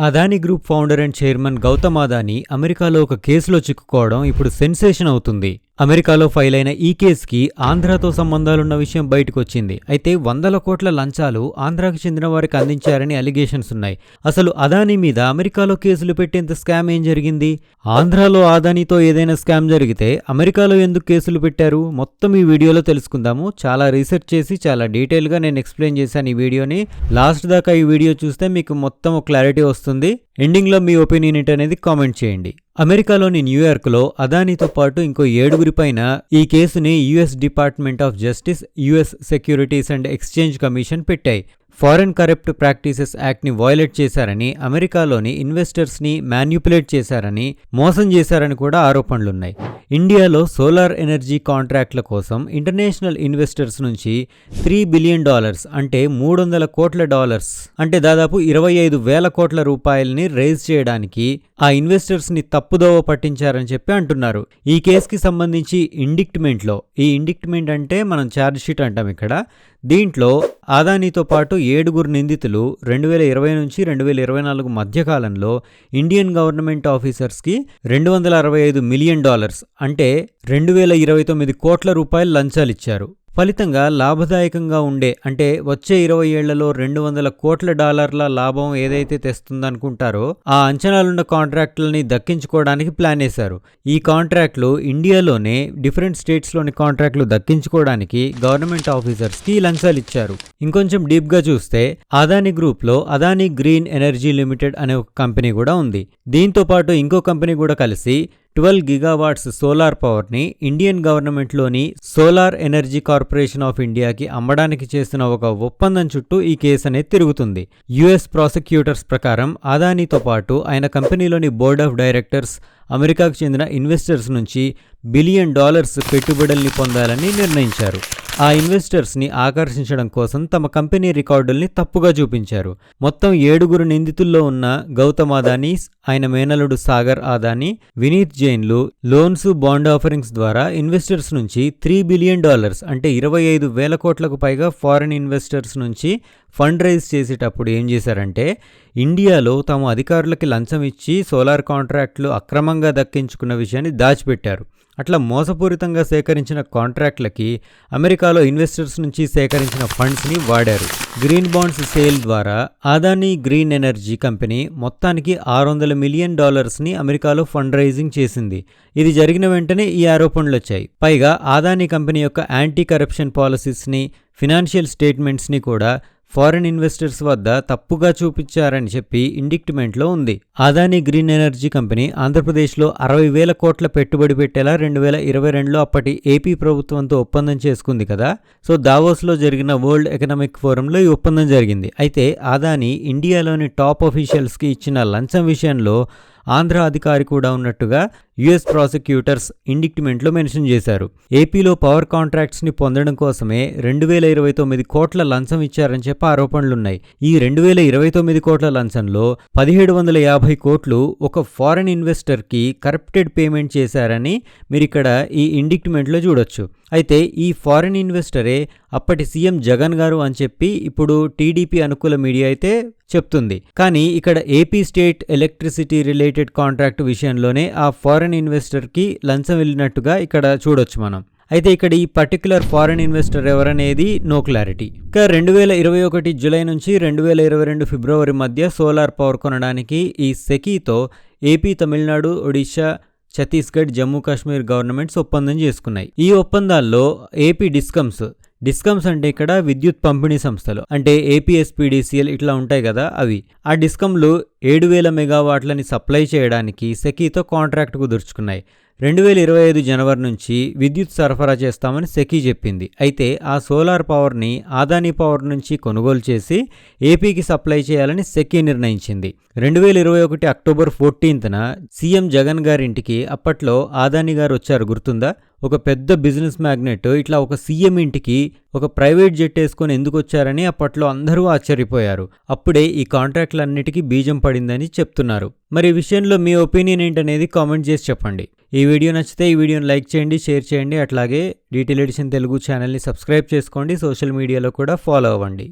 Adani group founder and chairman Gautam Adani అమెరికాలో ఒక కేసులో చిక్కుకోవడం ఇప్పుడు సెన్సేషన్ అవుతుంది. అమెరికాలో ఫైల్ అయిన ఈ కేసుకి ఆంధ్రాతో సంబంధాలున్న విషయం బయటకొచ్చింది. అయితే వందల కోట్ల లంచాలు ఆంధ్రాకు చెందిన వారికి అందించారని అలిగేషన్స్ ఉన్నాయి. అసలు అదానీ మీద అమెరికాలో కేసులు పెట్టేంత స్కామ్ ఏం జరిగింది? ఆంధ్రాలో అదానీతో ఏదైనా స్కామ్ జరిగితే అమెరికాలో ఎందుకు కేసులు పెట్టారు? మొత్తం ఈ వీడియోలో తెలుసుకుందాము. చాలా రీసెర్చ్ చేసి చాలా డీటెయిల్గా నేను ఎక్స్ప్లెయిన్ చేశాను ఈ వీడియోని. లాస్ట్ దాకా ఈ వీడియో చూస్తే మీకు మొత్తం క్లారిటీ వస్తుంది. ఎండింగ్లో మీ ఒపీనియన్ ఏంటనేది కామెంట్ చేయండి. అమెరికాలోని న్యూయార్క్లో అదానీతో పాటు ఇంకో ఏడుగురి పైన ఈ కేసుని US department of justice US securities and exchange commission పెట్టాయి. ఫారెన్ కరప్ట్ ప్రాక్టీసెస్ యాక్ట్ని వయలేట్ చేశారని అమెరికాలోని ఇన్వెస్టర్స్ని మ్యాన్యుపులేట్ చేశారని మోసం చేశారని కూడా ఆరోపణలున్నాయి. ఇండియాలో సోలార్ ఎనర్జీ కాంట్రాక్ట్ల కోసం ఇంటర్నేషనల్ ఇన్వెస్టర్స్ నుంచి త్రీ బిలియన్ డాలర్స్ అంటే మూడు వందల కోట్ల డాలర్స్ అంటే దాదాపు ఇరవై ఐదు వేల కోట్ల రూపాయలని రేజ్ చేయడానికి ఆ ఇన్వెస్టర్స్ని తప్పుదోవ పట్టించారని చెప్పి అంటున్నారు. ఈ కేసుకి సంబంధించి ఇండిక్ట్మెంట్లో ఈ ఇండిక్ట్మెంట్ అంటే మనం ఛార్జ్ షీట్ అంటాం ఇక్కడ దీంట్లో ఆదానీతో పాటు ఏడుగురు నిందితులు రెండు వేల ఇరవై నుంచి రెండు వేల ఇరవై నాలుగు మధ్యకాలంలో ఇండియన్ గవర్నమెంట్ ఆఫీసర్స్కి రెండు వందల అరవై ఐదు మిలియన్ డాలర్స్ అంటే రెండు వేల ఇరవై తొమ్మిది కోట్ల రూపాయలు లంచాలిచ్చారు. ఫలితంగా లాభదాయకంగా ఉండే అంటే వచ్చే ఇరవై ఏళ్ళలో రెండు వందల కోట్ల డాలర్ల లాభం ఏదైతే తెస్తుందనుకుంటారో ఆ అంచనాలున్న కాంట్రాక్టులని దక్కించుకోవడానికి ప్లాన్ వేశారు ఈ కాంట్రాక్టులు ఇండియాలోనే డిఫరెంట్ స్టేట్స్లోని కాంట్రాక్టులు దక్కించుకోవడానికి గవర్నమెంట్ ఆఫీసర్స్కి లంచాలు ఇచ్చారు ఇంకొంచెం డీప్గా చూస్తే అదానీ గ్రూప్లో అదానీ గ్రీన్ ఎనర్జీ లిమిటెడ్ అనే ఒక కంపెనీ కూడా ఉంది. దీంతో పాటు ఇంకో కంపెనీ కూడా కలిసి ట్వెల్వ్ గిగావాట్స్ సోలార్ పవర్ని ఇండియన్ గవర్నమెంట్లోని సోలార్ ఎనర్జీ కార్పొరేషన్ ఆఫ్ ఇండియాకి అమ్మడానికి చేసిన ఒక ఒప్పందం చుట్టూ ఈ కేసు అనేది తిరుగుతుంది. యుఎస్ ప్రాసిక్యూటర్స్ ప్రకారం అదానీతో పాటు ఆయన కంపెనీలోని బోర్డ్ ఆఫ్ డైరెక్టర్స్ అమెరికాకు చెందిన ఇన్వెస్టర్స్ నుంచి బిలియన్ డాలర్స్ పెట్టుబడుల్ని పొందాలని నిర్ణయించారు. ఆ ఇన్వెస్టర్స్ని ఆకర్షించడం కోసం తమ కంపెనీ రికార్డుల్ని తప్పుగా చూపించారు. మొత్తం ఏడుగురు నిందితుల్లో ఉన్న గౌతమ్ అదానీ ఆయన మేనలుడు సాగర్ అదానీ వినీత్ జైన్లు లోన్స్ బాండ్ ఆఫరింగ్స్ ద్వారా ఇన్వెస్టర్స్ నుంచి త్రీ బిలియన్ డాలర్స్ అంటే ఇరవై ఐదు వేల కోట్లకు పైగా ఫారిన్ ఇన్వెస్టర్స్ నుంచి ఫండ్ రైజ్ చేసేటప్పుడు ఏం చేశారంటే ఇండియాలో తాము అధికారులకి లంచం ఇచ్చి సోలార్ కాంట్రాక్టులు అక్రమంగా దక్కించుకున్న విషయాన్ని దాచిపెట్టారు. అట్లా మోసపూరితంగా సేకరించిన కాంట్రాక్ట్లకి అమెరికాలో ఇన్వెస్టర్స్ నుంచి సేకరించిన ఫండ్స్ని వాడారు. గ్రీన్ బాండ్స్ సేల్ ద్వారా ఆదానీ గ్రీన్ ఎనర్జీ కంపెనీ మొత్తానికి ఆరు వందల మిలియన్ డాలర్స్ని అమెరికాలో ఫండ్ రైజింగ్ చేసింది. ఇది జరిగిన వెంటనే ఈ ఆరోపణలు వచ్చాయి. పైగా ఆదానీ కంపెనీ యొక్క యాంటీ కరప్షన్ పాలసీస్ని ఫినాన్షియల్ స్టేట్మెంట్స్ని కూడా ఫారిన్ ఇన్వెస్టర్స్ వద్ద తప్పుగా చూపించారని చెప్పి ఇండిక్ట్మెంట్లో ఉంది. అదానీ గ్రీన్ ఎనర్జీ కంపెనీ ఆంధ్రప్రదేశ్లో అరవై వేల కోట్ల పెట్టుబడి పెట్టేలా రెండు వేల ఇరవై రెండులో అప్పటి ఏపీ ప్రభుత్వంతో ఒప్పందం చేసుకుంది కదా. సో దావోస్లో జరిగిన వరల్డ్ ఎకనామిక్ ఫోరంలో ఈ ఒప్పందం జరిగింది. అయితే అదానీ ఇండియాలోని టాప్ అఫీషియల్స్కి ఇచ్చిన లంచం విషయంలో ఆంధ్ర అధికారి కూడా ఉన్నట్టుగా యుఎస్ ప్రాసిక్యూటర్స్ ఇండిక్ట్మెంట్లో మెన్షన్ చేశారు. ఏపీలో పవర్ కాంట్రాక్ట్స్ని పొందడం కోసమే రెండు వేల ఇరవై తొమ్మిది కోట్ల లంచం ఇచ్చారని చెప్పి ఆరోపణలున్నాయి. ఈ రెండు వేల ఇరవై తొమ్మిది కోట్ల లంచంలో పదిహేడు వందల యాభై కోట్లు ఒక ఫారెన్ ఇన్వెస్టర్కి కరప్టెడ్ పేమెంట్ చేశారని మీరు ఇక్కడ ఈ ఇండిక్ట్మెంట్లో చూడొచ్చు. అయితే ఈ ఫారెన్ ఇన్వెస్టరే అప్పటి సీఎం జగన్ గారు అని చెప్పి ఇప్పుడు టీడీపీ అనుకూల మీడియా అయితే చెప్తుంది. కానీ ఇక్కడ AP state electricity related contract విషయంలోనే ఆ ఫారెన్ ఇన్వెస్టర్కి లంచం వెళ్ళినట్టుగా ఇక్కడ చూడొచ్చు మనం. అయితే ఇక్కడ ఈ పర్టికులర్ ఫారెన్ ఇన్వెస్టర్ ఎవరనేది నో క్లారిటీ. ఇంకా రెండు వేల ఇరవై ఒకటి జూలై నుంచి రెండు వేల ఇరవై రెండు ఫిబ్రవరి మధ్య సోలార్ పవర్ కొనడానికి ఈ సెకీతో ఏపీ తమిళనాడు ఒడిశా ఛత్తీస్గఢ్ జమ్మూ కాశ్మీర్ గవర్నమెంట్స్ ఒప్పందం చేసుకున్నాయి. ఈ ఒప్పందాల్లో ఏపీ డిస్కమ్స్ డిస్కమ్స్ అంటే ఇక్కడ విద్యుత్ పంపిణీ సంస్థలు అంటే ఏపీఎస్పీడీసీఎల్ ఇట్లా ఉంటాయి కదా అవి. ఆ డిస్కమ్లు ఏడు వేల మెగావాట్లని సప్లై చేయడానికి సెకీతో కాంట్రాక్ట్ కుదుర్చుకున్నాయి. రెండు వేల ఇరవై ఐదు జనవరి నుంచి విద్యుత్ సరఫరా చేస్తామని సెకీ చెప్పింది. అయితే ఆ సోలార్ పవర్ని ఆదానీ పవర్ నుంచి కొనుగోలు చేసి ఏపీకి సప్లై చేయాలని సెకీ నిర్ణయించింది. రెండు వేల ఇరవై ఒకటి అక్టోబర్ ఫోర్టీన్త్న సీఎం జగన్ గారింటికి అప్పట్లో ఆదానీ గారు వచ్చారు గుర్తుందా? ఒక పెద్ద బిజినెస్ మ్యాగ్నెట్ ఇట్లా ఒక సీఎం ఇంటికి ఒక ప్రైవేట్ జెట్ వేసుకొని ఎందుకు వచ్చారని అప్పట్లో అందరూ ఆశ్చర్యపోయారు. అప్పుడే ఈ కాంట్రాక్ట్లన్నిటికీ బీజం పడిందని చెప్తున్నారు. మరి ఈ విషయంలో మీ ఒపీనియన్ ఏంటనేది కామెంట్ చేసి చెప్పండి. ఈ వీడియో నచ్చితే ఈ వీడియోని లైక్ చేయండి షేర్ చేయండి. అట్లాగే డీటెయిల్ ఎడిషన్ తెలుగు ఛానల్ని సబ్స్క్రైబ్ చేసుకోండి. సోషల్ మీడియాలో కూడా ఫాలో అవ్వండి.